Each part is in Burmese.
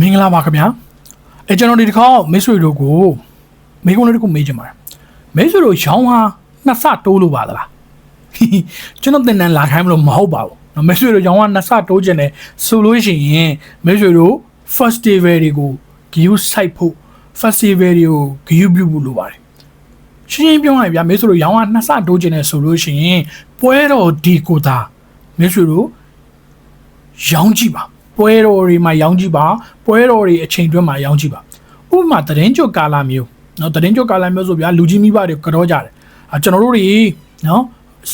မင်္ဂလာပါခင်ဗျာအဲကျွန်တော်ဒီတစ်ခါမိတ်ဆွေတို့ကိုမိကုန်းလေးတစ်ခုမေးချင်ပါတယ်မိတ်ဆွေတို့ရောင်းဟာနှစ်ဆတိုးလို့ပါသလားကျွန်တော်တင်တန်းလာခိုင်းမလို့မဟုတ်ပါဘူးနော်မိတ်ဆွေတို့ရောင်းဟာနှစ်ဆတိုးခြင်းတယ်ဆိုလို့ရှိရင်မိတ်ဆွေတို့ festival တွေကို view site ဖို့ festival တွေကို view ပြုဖို့လိုပါတယ်ရှင်းရှင်းပြောရရင်ဗျာမိတ်ဆွေတို့ရောင်းဟာနှစ်ဆတိုးခြင်းတယ်ဆိုလို့ရှိရင်ပွဲတော်ဒီကိုသာမိတ်ဆွေတို့ရောင်းကြည့်ပါ ပွဲတော်တွေမှာရောင်းကြည့်ပါပွဲတော်တွေအချိန်တွင်းမှာရောင်းကြည့်ပါဥပမာတရင်ကျွတ်ကာလာမျိုးနော်တရင်ကျွတ်ကာလာမျိုးဆိုဗျာလူကြီးမိဘတွေကတော့ကြတယ်အကျွန်တော်တို့တွေနော်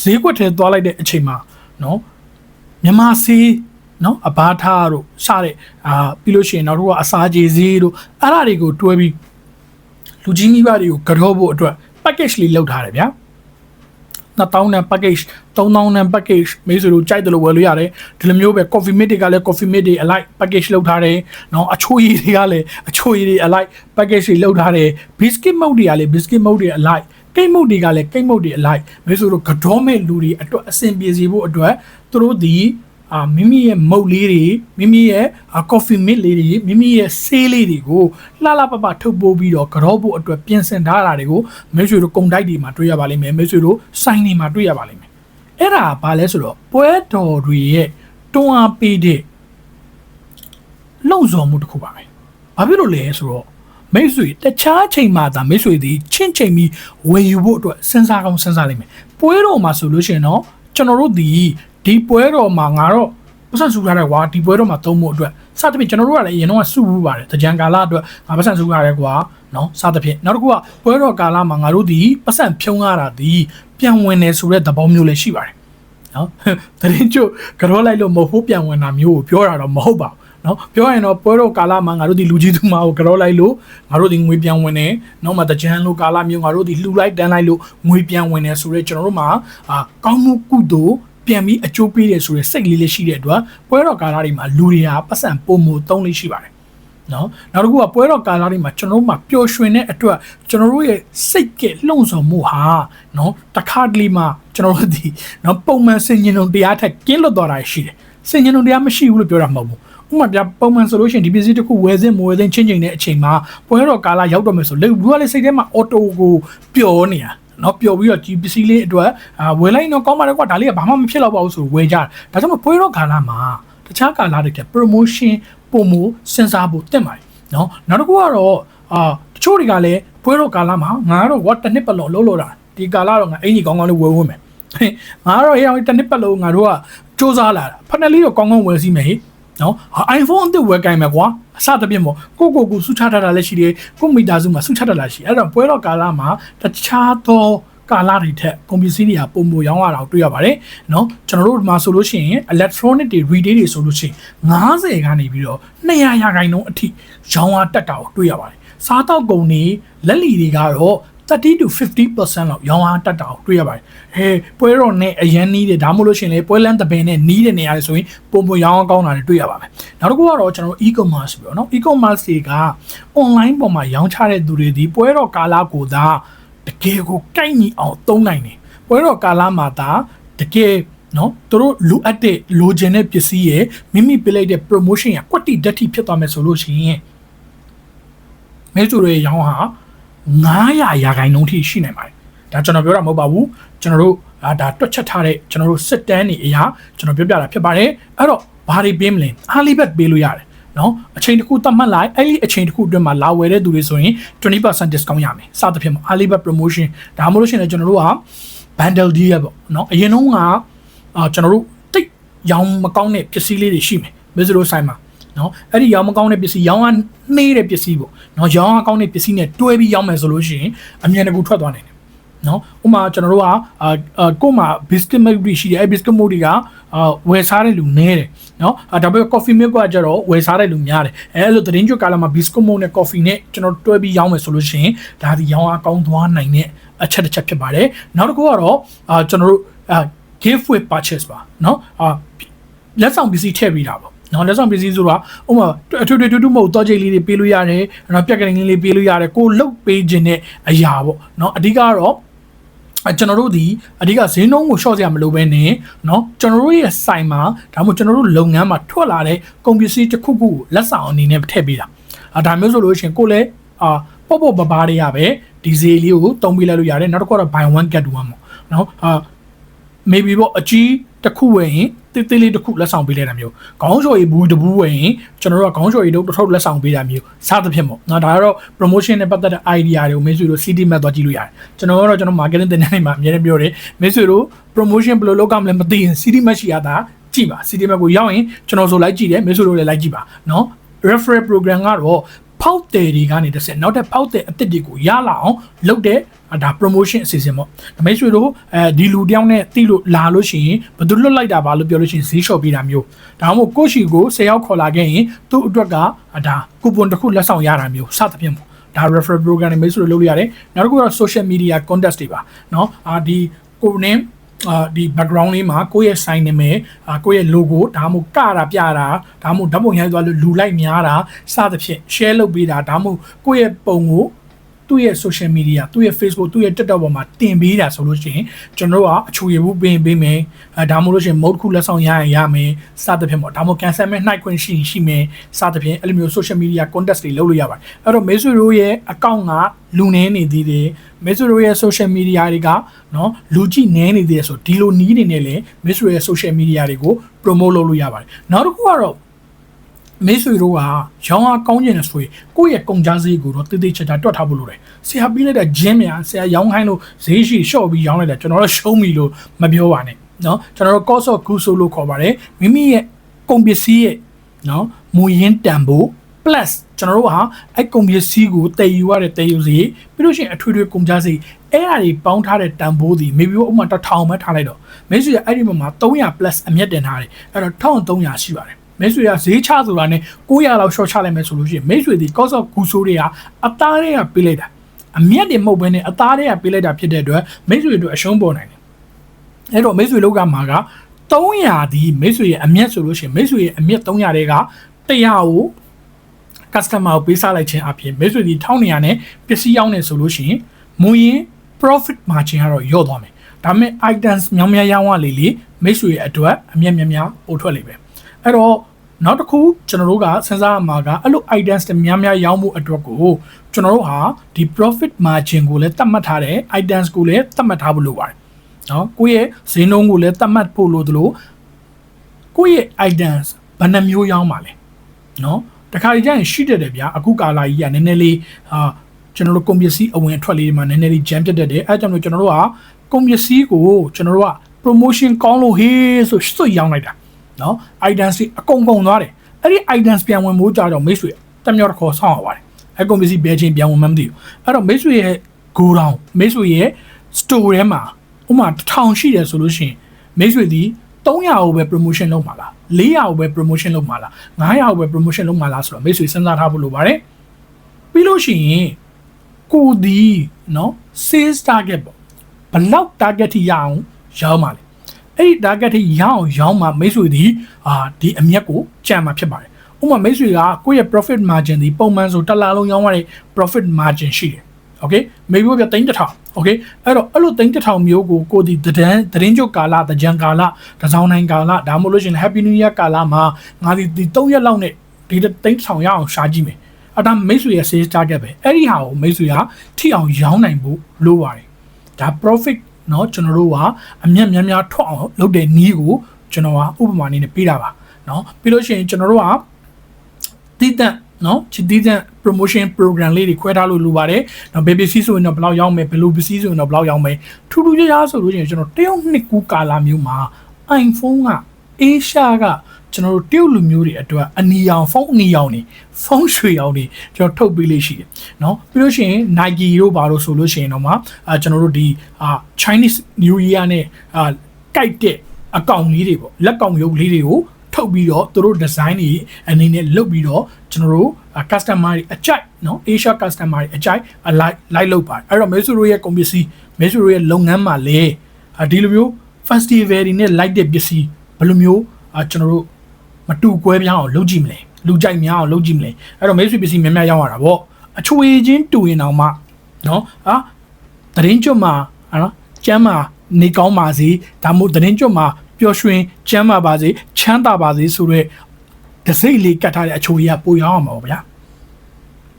ဈေးကွက်ထဲသွားလိုက်တဲ့အချိန်မှာနော်မြမစီနော်အဘာထားတို့စတဲ့အာပြီးလို့ရှိရင်နောက်တော့အစာကြေဈေးတို့အဲ့ဒါတွေကိုတွဲပြီးလူကြီးမိဘတွေကိုကတော့ဖို့အတွက် package လေးလုပ်ထားတယ်ဗျာ။ 2000တန် package 3000တန် package မိတ်ဆွေတို့ကြိုက်တယ်လို့ဝယ်လို့ရတယ်ဒီလိုမျိုးပဲ coffee mate တွေကလည်း coffee mate တွေ alike package လုပ်ထားတယ်နော်အချိုးရည်တွေကလည်းအချိုးရည်တွေ alike package တွေလုပ်ထားတယ် biscuit mug တွေကလည်း biscuit mug တွေ alike ကိတ်မုတ်တွေကလည်းကိတ်မုတ်တွေ alike မိတ်ဆွေတို့ကတော့မဲ့လူတွေအတွက်အဆင်ပြေစေဖို့အတွက်သူတို့ဒီ အာမိမိရဲ့မုတ်လေးတွေမိမိရဲ့ coffee mate လေးတွေမိမိရဲ့ဆေးလေးတွေကိုလှလှပပထုတ်ပိုးပြီးတော့ကြောဖို့အတွက်ပြင်ဆင်ထားတာတွေကိုမိတ်ဆွေတို့ကုန်တိုက်တွေမှာတွေ့ရပါလိမ့်မယ်မိတ်ဆွေတို့ဆိုင်တွေမှာတွေ့ရပါလိမ့်မယ်အဲ့ဒါဘာလဲဆိုတော့ပွဲတော်တွေရဲ့တွန်းအားပေးတဲ့လုံဆော်မှုတစ်ခုပါပဲဘာဖြစ်လို့လဲဆိုတော့မိတ်ဆွေတခြားချိန်မှသာမိတ်ဆွေဒီချင်းချိန်ပြီးဝယ်ယူဖို့အတွက်စဉ်းစားကောင်းစဉ်းစားလိမ့်မယ်ပွဲတော်မှာဆိုလို့ရှိရင်တော့ကျွန်တော်တို့ဒီ ဒီပွဲတော်မှာငါတော့ပတ်စံစုထားတယ်ကွာဒီပွဲတော်မှာသုံးဖို့အတွက်စသဖြင့်ကျွန်တော်တို့ကလည်းအရင်တော့စုဘူးပါတယ်တကြံကာလအတွက်ငါပတ်စံစုထားတယ်ကွာနော်စသဖြင့်နောက်တစ်ခုကပွဲတော်ကာလမှာငါတို့ဒီပတ်စံဖြုံးရတာဒီပြန်ဝင်နေဆိုတဲ့သဘောမျိုးလည်းရှိပါတယ်နော်တရင်ကျုပ်ကြောလိုက်လို့မဟုတ်ဘူးပြန်ဝင်တာမျိုးကိုပြောတာတော့မဟုတ်ပါဘူးနော်ပြောရရင်တော့ပွဲတော်ကာလမှာငါတို့ဒီလူကြီးသူမကိုကြောလိုက်လို့ငါတို့ဒီငွေပြန်ဝင်နေနောက်မှတကြံလို့ကာလမျိုးငါတို့ဒီလှူလိုက်တန်းလိုက်လို့ငွေပြန်ဝင်နေဆိုတော့ကျွန်တော်တို့မှာအာကောင်းမှုကုသိုလ် ပြန်ပြီးအကျိုးပေးတယ်ဆိုတဲ့စိတ်လေးလေးရှိတဲ့အတွက်ပွဲတော်ကာလတွေမှာလူတွေဟာပတ်စံပုံမှုသုံးလေးရှိပါတယ်နော်နောက်တစ်ခုကပွဲတော်ကာလတွေမှာကျွန်တော်တို့မှာပျော်ရွှင်တဲ့အတွက်ကျွန်တော်တို့ရဲ့စိတ်ကလှုံ့ဆော်မှုဟာနော်တခါတလေမှာကျွန်တော်တို့ဒီနော်ပုံမှန်စင်ញင်ုံတရားထက်ကင်းလွတ်သွားတာရှိတယ်စင်ញင်ုံတရားမရှိဘူးလို့ပြောတာမဟုတ်ဘူးဥပမာပြပုံမှန်ဆိုလို့ရှိရင်ဒီပစ္စည်းတစ်ခုဝယ်စင်းမဝယ်စင်းချင်းချင်းတဲ့အချိန်မှာပွဲတော်ကာလရောက်တော့မယ်ဆိုလေဘူးကလည်းစိတ်ထဲမှာအော်တိုကိုပျော်နေတာ နော်ပျော်ပြီးတော့ဒီပစ္စည်းလေးအတွက်အာဝယ်လိုက်တော့ကောင်းပါတယ်ကွာဒါလေးကဘာမှမဖြစ်တော့ပါဘူးဆိုဝယ်ကြတယ်ဒါကြောင့်မို့ပွဲတော်ကာလမှာတခြားကာလတွေက promotion ပုံမစဉ်းစားဖို့တက်ပါတယ်နော်နောက်တစ်ခုကတော့အာတချို့တွေကလည်းပွဲတော်ကာလမှာငါကတော့ what တစ်နှစ်ပတ်လုံးလုံးလို့တာဒီကာလတော့ငါအင်ကြီးကောင်းကောင်းလေးဝယ်ဝယ်မယ်ငါကတော့ဟဲ့တစ်နှစ်ပတ်လုံးငါတို့ကစူးစမ်းလာတာဖက်နယ်လေးတော့ကောင်းကောင်းဝယ်စီမယ်ဟိ နော် iPhone အသစ်ဝယ်ကိုင်မယ်ကွာအစတပြည့်မို့ကိုကိုကိုစုချထားတာလည်းရှိတယ်ကိုမီတာစုမှာစုချထားတာရှိအဲ့တော့ပွဲတော့ကာလမှာတခြားသောကာလတွေထက်ကွန်ပျူတာတွေကပုံမရောင်းရတာကိုတွေ့ရပါတယ်เนาะကျွန်တော်တို့ဒီမှာဆိုလို့ရှိရင် electronic တွေ retail တွေဆိုလို့ရှိရင်90ကနေပြီးတော့200ရာခိုင်နှုန်းအထိရောင်းရတက်တာကိုတွေ့ရပါတယ်စားတော့ကုန်တွေလက်လီတွေကတော့ 30 to 50%လောက်ရောင်းအားတက်တာကိုတွေ့ရပါတယ်။ဟဲပွဲတော်နဲ့အရန်နီးတယ်ဒါမှမဟုတ်လို့ရှိရင်လေပွဲလန်းတပင်နဲ့နီးတဲ့နေရာတွေဆိုရင်ပုံပုံရောင်းအားကောင်းတာတွေတွေ့ရပါမယ်။နောက်တစ်ခုကတော့ကျွန်တော် e-commerce ပြောနော် e-commerce တွေက online ပေါ်မှာရောင်းချတဲ့သူတွေဒီပွဲတော်ကာလကိုသာတကယ်ကိုကိုက်ညီအောင်သုံးနိုင်တယ်။ပွဲတော်ကာလမှာသာတကယ်နော်သူတို့လိုအပ်တဲ့လိုချင်တဲ့ပစ္စည်းရဲ့မိမိပြလိုက်တဲ့ promotion ရကွက်တိဓာတ်တိဖြစ်သွားမယ်ဆိုလို့ရှိရင်မဲသူတွေရောင်းဟာ 900ရာခိုင်နှုန်းထိရှိနိုင်ပါတယ်ဒါကျွန်တော်ပြောတာမဟုတ်ပါဘူးကျွန်တော်တို့အာဒါတွက်ချက်ထားတဲ့ကျွန်တော်တို့စစ်တမ်းတွေအရာကျွန်တော်ပြောပြတာဖြစ်ပါတယ်အဲ့တော့ဘာတွေပေးမလဲအားလီဘက်ပေးလို့ရတယ်နော်အချိန်တစ်ခုသတ်မှတ်လိုက်အဲ့ဒီအချိန်တစ်ခုအတွင်းမှာလာဝယ်တဲ့သူတွေဆိုရင်20% discount ရမယ်စသဖြင့်ပေါ့ Alibaba promotion ဒါမှမဟုတ်လို့ရှိရင်ကျွန်တော်တို့က bundle deal ပေါ့နော်အရင်တုန်းကအာကျွန်တော်တို့တိတ်ရောင်းမကောင်းတဲ့ပစ္စည်းလေးတွေရှိမယ်မစ္စရိုဆိုင်မှာ နော်အဲ့ဒီရောင်းမကောင်းတဲ့ပစ္စည်းရောင်းကနှေးတဲ့ပစ္စည်းပေါ့နော်ရောင်းကကောင်းတဲ့ပစ္စည်းနဲ့တွဲပြီးရောင်းမယ်ဆိုလို့ရှိရင်အမြန်တကူထွက်သွားနိုင်တယ်နော်ဥမာကျွန်တော်တို့ကအာအာကို့မှာ biscuit milk တွေရှိတယ်အဲ့ biscuit milk တွေကအာဝယ်စားတဲ့လူနည်းတယ်နော်အာဒါပေမဲ့ coffee milk ကကျတော့ဝယ်စားတဲ့လူများတယ်အဲ့လိုသတင်းကြွကာလမှာ biscuit milk နဲ့ coffee နဲ့ကျွန်တော်တွဲပြီးရောင်းမယ်ဆိုလို့ရှိရင်ဒါဒီရောင်းအကောင်းသွားနိုင်တဲ့အချက်တစ်ချက်ဖြစ်ပါတယ်နောက်တစ်ခုကတော့အာကျွန်တော်တို့အာ give with purchase ပါနော်အာလက်ဆောင်ပစ္စည်းထည့်ပြီးတာပေါ့ နော်လက်ဆောင်ပစ္စည်းဆိုတာဥပမာအထွေထွေတူတူမဟုတ်တော့ကြိတ်လေးတွေပေးလို့ရတယ်နော်ပြက်ကလေးလေးပေးလို့ရတယ်ကိုလှုပ်ပေးခြင်းတဲ့အရာပေါ့နော်အဓိကတော့ အဲကျွန်တော်တို့ဒီအဓိကဈေးနှုန်းကို short စရာမလိုဘဲနဲ့เนาะကျွန်တော်တို့ရဲ့ဆိုင်မှာဒါမှမဟုတ်ကျွန်တော်တို့လုပ်ငန်းမှာထွက်လာတဲ့ကုန်ပစ္စည်းတစ်ခုခုကိုလက်ဆောင်အနေနဲ့ထည့်ပေးတာအာဒါမျိုးဆိုလို့ရှိရင်ကိုလည်းအာပေါ့ပေါ့ပပားတွေရပဲဒီဈေးလေးကိုတုံးပေးလိုက်လို့ရတယ်နောက်တစ်ခုကတော့ buy one get one ပေါ့เนาะအာ maybe ပေါ့အကြီး တစ်ခုဝယ်ရင်တိတိလေးတစ်ခုလက်ဆောင်ပေးလိုက်တာမျိုးခေါင်းချော်ရီဘူးတဘူးဝယ်ရင်ကျွန်တော်တို့ကခေါင်းချော်ရီတို့တစ်ထုပ်လက်ဆောင်ပေးတာမျိုးစသဖြင့်ပေါ့နော်ဒါကတော့ promotion နဲ့ပတ်သက်တဲ့ idea တွေကိုမေ့ဆွေတို့ CD map သွားကြည့်လို့ရတယ်ကျွန်တော်ကတော့ကျွန်တော် marketing တင်တဲ့နေမှာအများကြီးပြောတယ်မေ့ဆွေတို့ promotion ဘယ်လိုလုပ်ကြမလဲမသိရင် CD map ရှိရတာကြည့်ပါ CD map ကိုရောက်ရင်ကျွန်တော်ဆိုလိုက်ကြည့်တယ်မေ့ဆွေတို့လည်းလိုက်ကြည့်ပါနော် referral program ကတော့ ဖောက်တယ်တွေကနေတစ်ဆင့်နောက်ထပ်ဖောက်တယ်အသစ်တွေကိုရလာအောင်လုပ်တဲ့ဒါ promotion အစီအစဉ်ပေါ့။ဒါမိတ်ဆွေတို့အဲဒီလူတယောက်နဲ့တိလို့လာလို့ရှိရင်ဘသူလွတ်လိုက်တာပါလို့ပြောလို့ရှိရင်ဈေးလျှော့ပေးတာမျိုး။ဒါမှမဟုတ်ကိုရှိကို၁၀ယောက်ခေါ်လာခဲ့ရင်သူ့အတွက်ကဒါ coupon တစ်ခုလက်ဆောင်ရတာမျိုးစသဖြင့်ပေါ့။ဒါ referral program တွေမိတ်ဆွေတို့လုပ်လို့ရတယ်။နောက်တစ်ခုက social media contest တွေပါ။နော်။အာဒီကိုနင်း အာဒီ background လေးမှာကိုယ့်ရဲ့ sign နာမည်အာကိုယ့်ရဲ့ logo ဒါမှမဟုတ်ကတာပြတာဒါမှမဟုတ်ဓာတ်ပုံရိုက်သွားလို့လူလိုက်များတာစသဖြင့် share လုပ်ပေးတာဒါမှမဟုတ်ကိုယ့်ရဲ့ပုံကို သူ့ရဲ့ social media သူ့ရဲ့ Facebook သူ့ရဲ့ TikTok ပေါ်မှာတင်ပေးတာဆိုလို့ရှိရင်ကျွန်တော်တို့ကအချူရဘူးပေးပေးမယ်အဲဒါမှမဟုတ်လို့ရှိရင် mode ခုလက်ဆောင်ရရင်ရမယ်စသဖြင့်ပေါ့ဒါမှမဟုတ် cancel မဲ့နှိုက်ခွင့်ရှိရင်ရှိမယ်စသဖြင့်အဲ့လိုမျိုး social media contest တွေလုပ်လို့ရပါတယ်အဲ့တော့မေဆွေတို့ရဲ့ account ကလူနေနေသေးတယ်မေဆွေတို့ရဲ့ social media တွေကနော်လူကြည့်နေနေသေးတယ်ဆိုဒီလိုနီးနေနေလေမေဆွေရဲ့ social media တွေကို promote လုပ်လို့ရပါတယ်နောက်တစ်ခုကတော့ မိတ်ဆွေတို့ကရောင်းအားကောင်းကျင်တယ်ဆိုရင်ကိုယ့်ရဲ့ကုန်ကြမ်းစည်းကိုတော့တိတိကျကျတွက်ထားဖို့လိုတယ်ဆရာပြီးလိုက်တဲ့ဂျင်းများဆရာရောင်းခိုင်းလို့ဈေးရှိလျှော့ပြီးရောင်းလိုက်တာကျွန်တော်တို့ရှုံးပြီလို့မပြောပါနဲ့နော်ကျွန်တော်တို့ cost of goods လို့ခေါ်ပါတယ်မိမိရဲ့ကုန်ပစ္စည်းရဲ့နော်မူရင်းတန်ဖိုး plus ကျွန်တော်တို့ဟာအဲ့ကုန်ပစ္စည်းကိုတည်ယူရတဲ့တည်ယူစီပြီးလို့ရှိရင်အထွေထွေကုန်ကြစီအဲ့အရာတွေပေါင်းထားတဲ့တန်ဖိုးစီ maybe ဥပမာ1000ပဲထားလိုက်တော့မင်းစုရအဲ့ဒီမှာ300 plus အမြတ်တင်ထားတယ်အဲ့တော့1300ရှိပါတယ် မိတ်ဆွေကဈေးချဆိုတာနဲ့900လောက် short ချလိုက်မယ်ဆိုလို့ရှိရင်မိတ်ဆွေဒီ cost of goods တွေကအသားတွေကပေးလိုက်တာအမျက်တွေမဟုတ်ဘဲနဲ့အသားတွေကပေးလိုက်တာဖြစ်တဲ့အတွက်မိတ်ဆွေတို့အရှုံးပေါ်နိုင်တယ်အဲ့တော့မိတ်ဆွေလောက်ကမှာက300ဒီမိတ်ဆွေရဲ့အမျက်ဆိုလို့ရှိရင်မိတ်ဆွေရဲ့အမျက်300တွေက100ကို customer ကိုပေးစားလိုက်ခြင်းအပြင်မိတ်ဆွေဒီ1200နဲ့ပစ္စည်းရောင်းနေဆိုလို့ရှိရင်မူရင်း profit margin ကတော့လျော့သွားမယ်ဒါပေမဲ့ items များများရောင်းရလေလေမိတ်ဆွေရဲ့အတွက်အမျက်များများပို့ထွက်လိမ့်မယ် အဲ့တော့နောက်တစ်ခုကျွန်တော်တို့ကစဉ်းစားရမှာကအဲ့လို items တွေများများရောင်းမှုအတွက်ကိုကျွန်တော်တို့ဟာဒီ profit margin ကိုလည်းသတ်မှတ်ထားတယ် items ကိုလည်းသတ်မှတ်ထားဖို့လိုပါတယ်နော်ကိုယ့်ရဲ့ဈေးနှုန်းကိုလည်းသတ်မှတ်ဖို့လိုသလိုကိုယ့်ရဲ့ items ဘယ်နှမျိုးရောင်းပါလဲနော်တခါကြရင်ရှိတတ်တယ်ဗျာအခုကာလာကြီးကနည်းနည်းလေးဟာကျွန်တော်တို့ကုန်ပစ္စည်းအဝင်အထွက်လေးတွေမှာနည်းနည်းလေး jam ပြတ်တတ်တယ်အဲကြောင့်မို့ကျွန်တော်တို့ကကုန်ပစ္စည်းကိုကျွန်တော်တို့က promotion ကောင်းလို့ဟေးဆိုစွတ်ရောင်းလိုက်တာ နော် identity အကုန်ကုန်သွားတယ်အဲ့ဒီ identity ပြန်ဝင်ဖို့ကြာတော့မိတ်ဆွေတမျောတစ်ခေါ်ဆောင်းရပါတယ်အကုန်ပစ္စည်းဘယ်ချင်းပြန်ဝင်မှမသိဘူးအဲ့တော့မိတ်ဆွေရဲ့ go down မိတ်ဆွေရဲ့ store ထဲမှာဥမာ1000ရှိတယ်ဆိုလို့ရှိရင်မိတ်ဆွေဒီ300ကိုပဲ promotion လုပ်မှာလား400ကိုပဲ promotion လုပ်မှာလား900ကိုပဲ promotion လုပ်မှာလားဆိုတော့မိတ်ဆွေစဉ်းစားထားဖို့လိုပါတယ်ပြီးလို့ရှိရင်ကိုဒီနော် sales target ပေါ့ဘလောက် target ထိရအောင်ရောင်းပါလေ အဲ့ဒီ target ထိရအောင်ရောင်းမှာမိတ်ဆွေဒီအာဒီအမျက်ကိုကြံမှာဖြစ်ပါတယ်ဥပမာမိတ်ဆွေကကိုယ့်ရဲ့ profit margin ဒီပုံမှန်ဆိုတစ်လားလုံးရောင်းရတဲ့ profit margin ရှိတယ် okay maybe ပြသိန်းတစ်ထောင် okay အဲ့တော့အဲ့လိုသိန်းတစ်ထောင်မျိုးကိုကိုဒီတဒန်းသတင်းကြုတ်ကာလတကြံကာလတစောင်းနိုင်ကာလဒါမှမဟုတ်လို့ရှိရင် happy new year ကာလမှာငါဒီဒီ3ရက်လောက်နဲ့ဒီသိန်းတစ်ထောင်ရအောင်ရှာကြည့်မယ်အဲ့ဒါမိတ်ဆွေရဲ့ sales target ပဲအဲ့ဒီဟာကိုမိတ်ဆွေကထိအောင်ရောင်းနိုင်ဖို့လိုပါတယ်ဒါ profit เนาะကျွန်တော်တို့ကအမျက်များများထွက်အောင်လုပ်တဲ့နည်းကိုကျွန်တော်ကဥပမာအနေနဲ့ပေးတာပါเนาะပြီးလို့ရှိရင်ကျွန်တော်တို့ကတည်တံ့နော်ချစ်တီးတဲ့ promotion program လေးတွေခွဲထားလို့လိုပါတယ်။နော် baby စီးဆိုရင်တော့ဘယ်လောက်ရောက်မယ်ဘယ်လိုပစ္စည်းဆိုရင်တော့ဘယ်လောက်ရောက်မယ်ထူးထူးခြားခြားဆိုလို့ရှိရင်ကျွန်တော်တရုတ်နှစ်ကူးကာလာမျိုးမှာ iPhone က Asia ကကျွန်တော်တို့တရုတ်လူမျိုးတွေအတွက်အနီရောင်ဖုန်းအနီရောင်နေဖုန်းရွှေရောင်နေကျွန်တော်ထုတ်ပေးလေးရှိတယ်เนาะပြီးလို့ရှိရင် Nike တို့ဘာလို့ဆိုလို့ရှိရင်တော့မှအာကျွန်တော်တို့ဒီအာ Chinese New Year နဲ့အာကြိုက်တဲ့အကောင့်လေးတွေပေါ့လက်ကောင်ရုပ်လေးတွေကိုထုတ်ပြီးတော့သူတို့ design တွေအနေနဲ့လုပ်ပြီးတော့ကျွန်တော်တို့ customer တွေအကြိုက်เนาะ Asia customer တွေအကြိုက် like like လုပ်ပါတယ်အဲ့တော့ Mesuro ရဲ့ကုန်ပစ္စည်း Mesuro ရဲ့လုပ်ငန်းမှာလေဒီလိုမျိုး festival တွေနဲ့ like တဲ့ပစ္စည်း ဘယ်လိုမျိုးအာကျွန်တော်တို့မတူကွဲပြားအောင်လုပ်ကြည့်မလဲလူကြိုက်များအောင်လုပ်ကြည့်မလဲအဲ့တော့မိတ်ဆွေပစ္စည်းများများရောင်းရတာပေါ့အချွေချင်းတူရင်တောင်မှနော်ဟာတရင်ကျွတ်မှာနော်ကျမ်းမှာနေကောင်းပါစေဒါမို့တရင်ကျွတ်မှာပျော်ရွှင်ကျမ်းပါပါစေချမ်းသာပါစေဆိုတော့ဒစိမ့်လေးကတ်ထားတဲ့အချိုကြီးကပိုရောင်းအောင်ပါဗျာ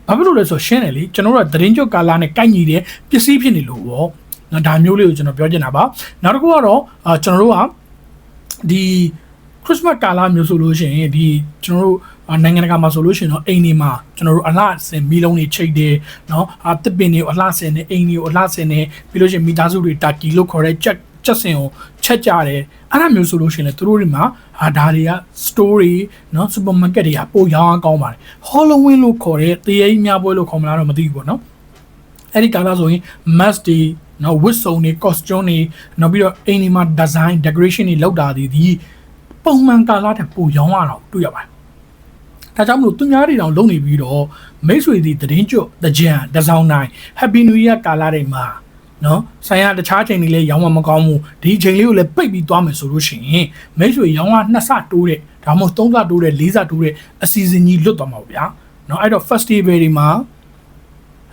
ဘာဖြစ်လို့လဲဆိုရှင်းတယ်လေကျွန်တော်တို့ကသတင်းကြွကာလာနဲ့ကိုက်ညီတဲ့ပစ္စည်းဖြစ်နေလို့ပေါ့နော်ဒါမျိုးလေးကိုကျွန်တော်ပြောချင်တာပါနောက်တစ်ခုကတော့ကျွန်တော်တို့က ဒီခရစ်စမတ်ကာလမျိုးဆိုလို့ရှိရင်ဒီကျွန်တော်တို့အာနိုင်ငံတကာမှာဆိုလို့ရှိရင်တော့အိမ်တွေမှာကျွန်တော်တို့အလှဆင်မီလုံးတွေချိတ်တယ်เนาะအာတစ်ပင်တွေကိုအလှဆင်နေအိမ်တွေကိုအလှဆင်နေပြီးလို့ရှိရင်မိသားစုတွေတာကီလို့ခေါ်တဲ့ချက်ချက်စင်ကိုချက်ကြတယ်အဲ့ဒါမျိုးဆိုလို့ရှိရင်လည်းသူတို့တွေမှာအာဒါတွေက story เนาะ supermarket တွေကပိုရောင်းအောင်ကောင်းပါတယ် Halloween လို့ခေါ်တဲ့တရေကြီးများပွဲလို့ခေါ်မလားတော့မသိဘူးပေါ့เนาะ အဲ့ဒီကာလဆိုရင် mask တွေ နော်ဝတ်စုံတွေ costume တွေနောက်ပြီးတော့အိမ်ဒီမှာ design decoration တွေလောက်တာဒီဒီပုံမှန်ကာလတဲ့ပိုရောင်းရတော့တွေ့ရပါတယ်။ဒါကြောင့်မလို့သူများတွေတောင်လုံနေပြီးတော့မိတ်ဆွေဒီသတင်းကျွတ်တကြံတစောင်းတိုင်း Happy New Year ကာလတွေမှာနော်ဆိုင်ရတခြားချိန်တွေလည်းရောင်းမှမကောင်းဘူးဒီချိန်လေးကိုလည်းပိတ်ပြီးသွားမယ်ဆိုလို့ရှိရင်မိတ်ဆွေရောင်းရနှစ်ဆတိုးတဲ့ဒါမှမဟုတ်သုံးဆတိုးတဲ့လေးဆတိုးတဲ့အစီအစဉ်ကြီးလွတ်သွားမှာပေါ့ဗျာနော်အဲ့တော့ festival တွေမှာ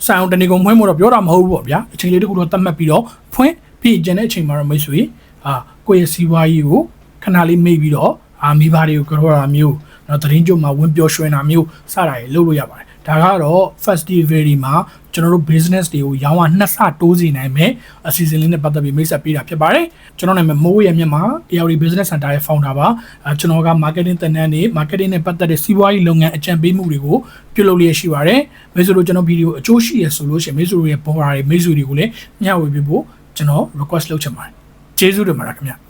ဆိုင်အောင်တနေကုန်ဖွင့်ဖို့တော့ပြောတာမဟုတ်ဘူးပေါ့ဗျာအချိန်လေးတစ်ခုတော့တတ်မှတ်ပြီးတော့ဖွင့်ပြီးကျန်တဲ့အချိန်မှာတော့မိတ်ဆွေအာကိုယ့်ရဲ့စီးပွားရေးကိုခဏလေးမေ့ပြီးတော့အာမိဘတွေကိုကြောတာမျိုးနော်သတင်းကြုံမှာဝင်ပြောရွှင်တာမျိုးစတာတွေလုပ်လို့ရပါတယ် ဒါကတော့ festival ဒီမှာကျွန်တော်တို့ business တွေကိုရောင်းရနှစ်ဆတိုးစီနိုင်မယ်အစီအစဉ်လေးနဲ့ပတ်သက်ပြီးမိတ်ဆက်ပေးတာဖြစ်ပါတယ်ကျွန်တော်နာမည်မိုးရမြန်မာ ARD Business Center ရဲ့ founder ပါအဲကျွန်တော်က marketing တင်နန်းတွေ marketing နဲ့ပတ်သက်တဲ့စီးပွားရေးလုပ်ငန်းအကြံပေးမှုတွေကိုပြုလုပ်လျက်ရှိပါတယ်မိတ်ဆွေတို့ကျွန်တော်ဗီဒီယိုအကျိုးရှိရဆိုလို့ရှိရင်မိတ်ဆွေတို့ရဲ့ပေါ်ရာတွေမိတ်ဆွေတွေကိုလည်းမျှဝေပေးဖို့ကျွန်တော် request လုပ်ချင်ပါတယ်ကျေးဇူးတင်ပါတယ်ခင်ဗျ